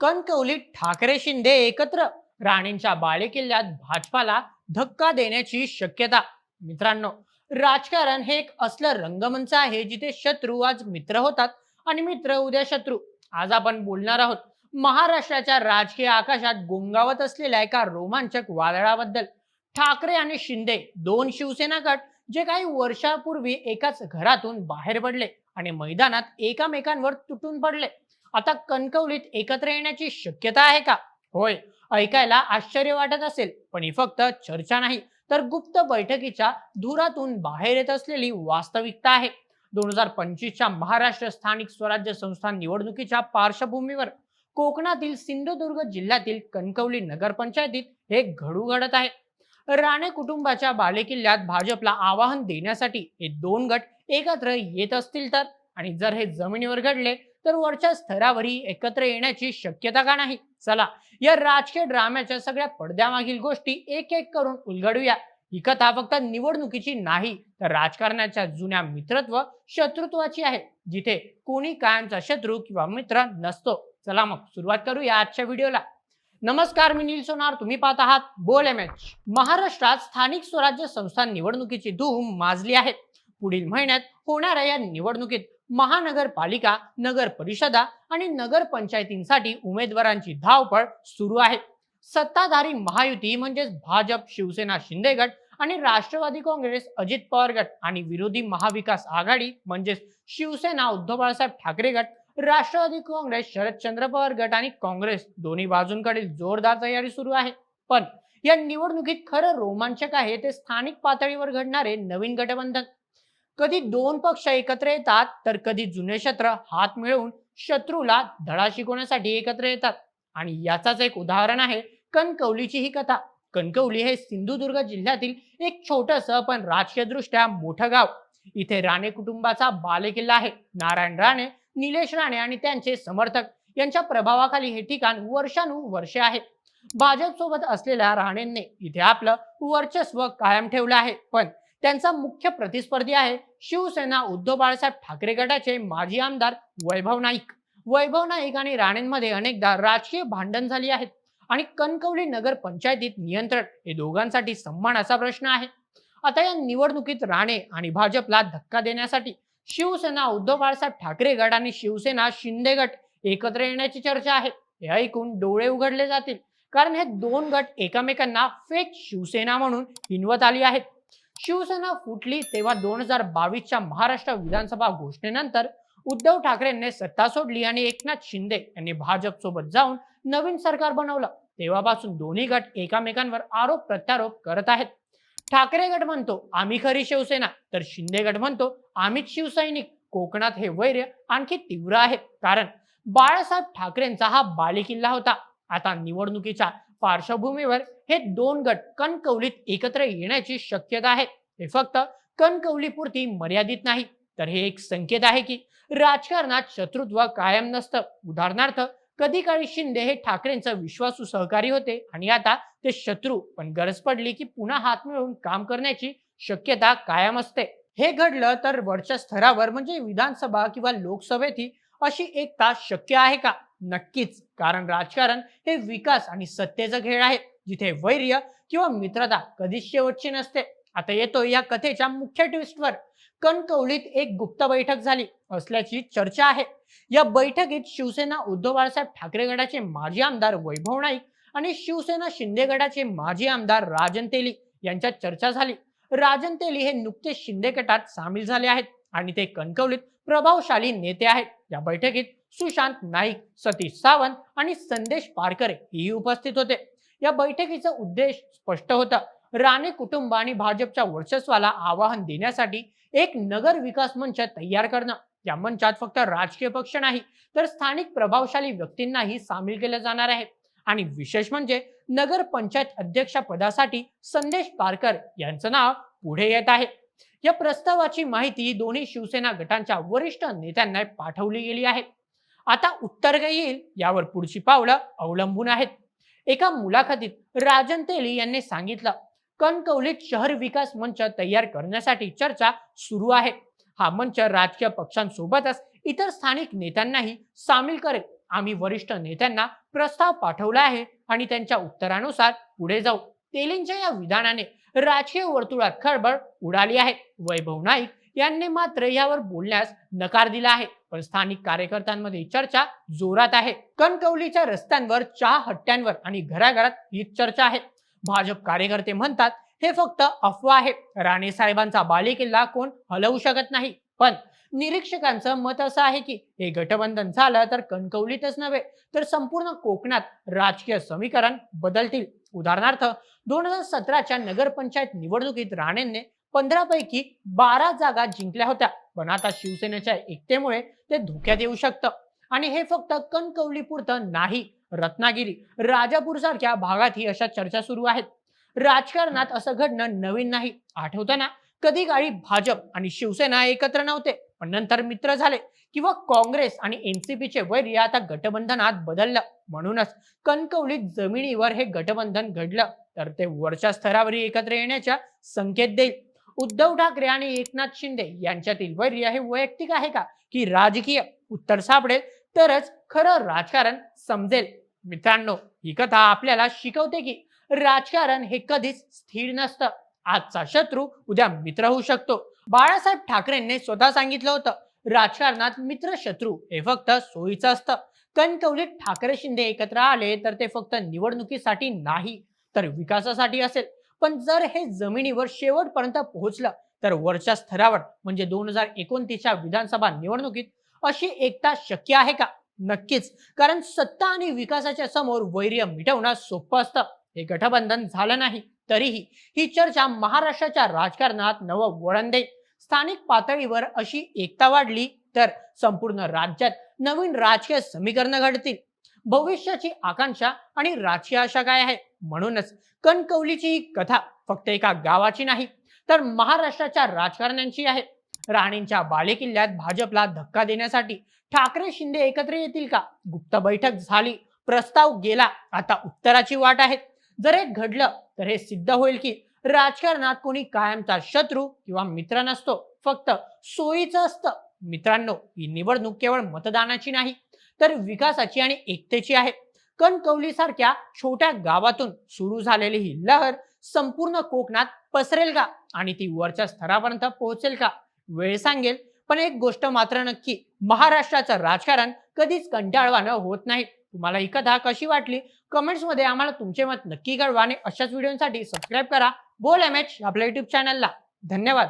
कणकवलीत ठाकरे शिंदे एकत्र राणेंच्या बालेकिल्ल्यात भाजपाला धक्का देण्याची शक्यता. मित्रांनो राजकारण हे एक असलं रंगमंच आहे जिथे शत्रू आज मित्र होतात आणि मित्र उद्या शत्रू. आज आपण बोलणार आहोत महाराष्ट्राच्या राजकीय आकाशात गोंगावत असलेल्या एका रोमांचक वादळाबद्दल. ठाकरे आणि शिंदे दोन शिवसेना गट जे काही वर्षापूर्वी एकाच घरातून बाहेर पडले आणि मैदानात एकामेकांवर तुटून पडले. आता कणकवलीत एकत्र येण्याची शक्यता आहे का? होय ऐकायला आश्चर्य वाटत असेल पण ही फक्त चर्चा नाही तर गुप्त बैठकीच्या धुरातून बाहेर येत असलेली वास्तविकता आहे. दोन हजार पंचवीसच्या महाराष्ट्र स्थानिक स्वराज्य संस्था निवडणुकीच्या पार्श्वभूमीवर कोकणातील सिंधुदुर्ग जिल्ह्यातील कणकवली नगरपंचायतीत हे घडू घडत आहे. राणे कुटुंबाच्या बालेकिल्ल्यात भाजपला आवाहन देण्यासाठी हे दोन गट एकत्र येत असतील तर? आणि जर हे जमिनीवर घडले तर वरच्या स्तरावरही एकत्र येण्याची शक्यता का नाही? चला या राजकीय ड्राम्याच्या सगळ्या पडद्यामागील गोष्टी एक एक करून उलगडूया. ही कथा फक्त निवडणुकीची नाही तर राजकारणाच्या जुन्या मित्रत्व शत्रुत्वाची आहे जिथे कोणी कायमचा शत्रू किंवा मित्र नसतो. चला मग सुरुवात करूया आजच्या व्हिडिओला. नमस्कार मी नील सोनार तुम्ही पाहत आहात बोल एम एच. महाराष्ट्रात स्थानिक स्वराज्य संस्था निवडणुकीची धूम माजली आहे. पुढील महिन्यात होणाऱ्या या निवडणुकीत महानगरपालिका नगर परिषदा आणि नगर पंचायतींसाठी उमेदवारांची धावपळ सुरू आहे. सत्ताधारी महायुती म्हणजेच भाजप शिवसेना शिंदे गट आणि राष्ट्रवादी काँग्रेस अजित पवार गट आणि विरोधी महाविकास आघाडी म्हणजेच शिवसेना उद्धव बाळासाहेब ठाकरे गट राष्ट्रवादी काँग्रेस शरदचंद्र पवार गट आणि काँग्रेस दोन्ही बाजूंकडील जोरदार तयारी सुरू आहे. पण या निवडणुकीत खरं रोमांचक आहे ते स्थानिक पातळीवर घडणारे नवीन गठबंधन कधी दोन पक्ष एकत्र येतात तर कधी जुने शत्र हात मिळवून शत्रूला धडा शिकवण्यासाठी एकत्र येतात. आणि याचाच एक उदाहरण आहे कणकवलीची ही कथा. कणकवली हे सिंधुदुर्ग जिल्ह्यातील एक छोटस पण राजकीयदृष्ट्या मोठं गाव. इथे राणे कुटुंबाचा बालेकिल्ला आहे. नारायण राणे निलेश राणे आणि त्यांचे समर्थक यांच्या प्रभावाखाली हे ठिकाण वर्षानुवर्षे आहे. भाजप सोबत असलेल्या राणेंनी इथे आपलं वर्चस्व कायम ठेवलं आहे. पण त्यांचा मुख्य प्रतिस्पर्धी आहे शिवसेना उद्धव बाळासाहेब ठाकरे गटाचे माजी आमदार वैभव नाईक. वैभव नाईक आणि राणेंमध्ये अनेकदा राजकीय भांडण झाली आहेत आणि कणकवली नगर पंचायतीत नियंत्रण हे दोघांसाठी सन्मानाचा प्रश्न आहे. आता या निवडणुकीत राणे आणि भाजपला धक्का देण्यासाठी शिवसेना उद्धव बाळासाहेब ठाकरे गट आणि शिवसेना शिंदे गट एकत्र येण्याची चर्चा आहे. हे ऐकून डोळे उघडले जातील. कारण हे दोन गट एकमेकांना फेक शिवसेना म्हणून हिनवत आली आहेत. शिवसेना फुटली तेव्हा दोन हजार बावीसच्या महाराष्ट्र विधानसभा घोषणेनंतर उद्धव ठाकरेंनी सत्ता सोडली आणि एकनाथ शिंदे यांनी भाजप सोबत जाऊन नवीन सरकार बनवलं. तेव्हापासून दोन्ही गट एकमेकांवर आरोप प्रत्यारोप करत आहेत. ठाकरे गट म्हणतो आम्ही खरी शिवसेना. तर शिंदे गट म्हणतो आम्हीच शिवसैनिक. कोकणात हे वैर्य आणखी तीव्र आहे. कारण बाळासाहेब ठाकरेंचा हा बालेकिल्ला होता. आता निवडणुकीच्या पार्श्वभूमीवर हे दोन गट कणकवलीत एकत्र येण्याची शक्यता आहे. हे फक्त कणकवलीपुरती मर्यादित नाही. तर हे एक संकेत आहे की राजकारणात शत्रुत्व कायम नसतं. उदाहरणार्थ कधी काळी शिंदे हे ठाकरेंचं विश्वासू सहकारी होते आणि आता ते शत्रू पण गरज पडली की पुन्हा हात मिळवून काम करण्याची शक्यता कायम असते. हे घडलं तर वरच्या स्तरावर म्हणजे विधानसभा किंवा लोकसभेतही अशी एकता शक्य आहे का? नक्कीच. कारण राजकारण हे विकास आणि सत्तेचा खेळ आहे. जिथे वैर्य किंवा मित्रता कधीच शेवटची नसते. आता येतो या कथेच्या मुख्य ट्विस्टवर कणकवलीत एक गुप्त बैठक झाली. असल्याची चर्चा आहे. या बैठकीत शिवसेना उद्धव बाळासाहेब ठाकरे गटाचे माजी आमदार वैभव नाईक आणि शिवसेना शिंदे गटाचे माजी आमदार राजन तेली यांच्यात चर्चा झाली. राजन तेली हे नुकतेच शिंदे गटात सामील झाले आहेत आणि ते कणकवलीत प्रभावशाली नेते आहेत. या बैठकीत सुशांत नाईक सतीश सावंत आणि संदेश पारकरे ही उपस्थित होते. या बैठकीचा उद्देश स्पष्ट होता. राणे कुटुंब आणि भाजपच्या वर्चस्वाला आवाहन देण्यासाठी एक नगर विकास मंच तयार करणं. या मंचात फक्त राजकीय पक्ष नाही तर स्थानिक प्रभावशाली व्यक्तींनाही सामील केलं जाणार आहे. आणि विशेष म्हणजे नगर पंचायत अध्यक्ष पदासाठी संदेश पारकर यांचं नाव पुढे येत आहे. या प्रस्तावाची माहिती दोन्ही शिवसेना गटांच्या वरिष्ठ नेत्यांना पाठवली गेली आहे. आता उत्तर काय येईल? यावर पुढची पावलं अवलंबून आहेत. एका मुलाखतीत राजन तेली यांनी सांगितलं कणकवलीत शहर विकास मंच तयार करण्यासाठी चर्चा सुरू आहे. हा मंच राजकीय पक्षांसोबतच इतर स्थानिक नेत्यांनाही सामील करेल. आम्ही वरिष्ठ नेत्यांना प्रस्ताव पाठवला आहे आणि त्यांच्या उत्तरानुसार पुढे जाऊ. तेलींच्या या विधानाने राजकीय वर्तुळात खळबळ उडाली आहे. वैभव नाईक यांनी मात्र यावर बोलण्यास नकार दिला आहे. पण स्थानिक कार्यकर्त्यांमध्ये चर्चा जोरात आहे. कणकवलीच्या रस्त्यांवर चहा हट्ट्यांवर आणि घराघरात ही चर्चा आहे. भाजप कार्यकर्ते म्हणतात हे फक्त अफवा आहे. राणे साहेबांचा बालेकिल्ला कोण हलवू शकत नाही. पण निरीक्षकांचं मत असं आहे की हे गठबंधन झालं तर कणकवलीतच नव्हे तर संपूर्ण कोकणात राजकीय समीकरण बदलतील. उदाहरणार्थ दोन हजार सतराच्या नगरपंचायत निवडणुकीत राणेंनी पंधरा पैकी बारा जागा जिंकल्या होत्या. पण आता शिवसेनेच्या एकतेमुळे ते धोक्यात येऊ शकतं. आणि हे फक्त कणकवली पुरतं नाही रत्नागिरी राजापूर सारख्या भागातही अशा चर्चा सुरू आहेत. राजकारणात असं घडणं नवीन नाही. आठवताना कधी काळी भाजप आणि शिवसेना एकत्र नव्हते पण नंतर मित्र झाले किंवा काँग्रेस आणि एनसीपीचे वैर्य आता गटबंधनात बदललं. म्हणूनच कणकवलीत जमिनीवर हे गटबंधन घडलं तर ते वरच्या स्तरावर एकत्र येण्याच्या संकेत देईल. उद्धव ठाकरे आणि एकनाथ शिंदे यांच्यातील वैर्य हे वैयक्तिक आहे का? की राजकीय उत्तर सापडेल? तरच खरं राजकारण समजेल. मित्रांनो ही कथा आपल्याला शिकवते की राजकारण हे कधीच स्थिर नसतं. आजचा शत्रू उद्या मित्र होऊ शकतो. बाळासाहेब ठाकरेंनी स्वतः सांगितलं होतं राजकारणात मित्र शत्रू हे फक्त सोयीचं असतं. कणकवलीत ठाकरे शिंदे एकत्र आले तर ते फक्त निवडणुकीसाठी नाही तर विकासासाठी असेल. पण जर हे जमिनीवर शेवटपर्यंत पोहोचलं तर वरच्या स्तरावर म्हणजे दोन हजार एकोणतीसच्या विधानसभा निवडणुकीत अशी एकता शक्य आहे का? नक्कीच. कारण सत्ता आणि विकासाच्या समोर वैर्य मिटवणं सोपं असतं. हे गठबंधन झालं नाही तरीही ही चर्चा महाराष्ट्राच्या राजकारणात नवं वळण देईल. स्थानिक पातळीवर अशी एकता वाढली तर संपूर्ण राज्यात नवीन राजकीय समीकरणं घडतील. भविष्याची आकांक्षा आणि राजकीय आशा काय आहे? म्हणूनच कणकवलीची ही कथा फक्त एका गावाची नाही तर महाराष्ट्राच्या राजकारण्यांची आहे. राणेंच्या बालेकिल्ल्यात भाजपला धक्का देण्यासाठी ठाकरे शिंदे एकत्र येतील का? गुप्त बैठक झाली प्रस्ताव गेला आता उत्तराची वाट आहे. जर हे घडलं तर हे सिद्ध होईल की राजकारणात कोणी कायमचा शत्रू किंवा मित्र नसतो फक्त सोयीचं असतं. मित्रांनो ही निवडणूक केवळ मतदानाची नाही तर विकासाची आणि एकतेची आहे. कणकवली सारख्या छोट्या गावातून सुरू झालेली ही लहर संपूर्ण कोकणात पसरेल का? आणि ती वरच्या स्तरापर्यंत पोहोचेल का? वेळ सांगेल पण एक गोष्ट मात्र नक्की महाराष्ट्राचं राजकारण कधीच कंटाळवाणं होत नाही. तुम्हाला ही कथा कशी वाटली? कमेंट्समध्ये आम्हाला तुमचे मत नक्की कळवा आणि अशाच व्हिडिओसाठी सबस्क्राईब करा. बोल एम एच आपल्या युट्यूब चॅनलला धन्यवाद.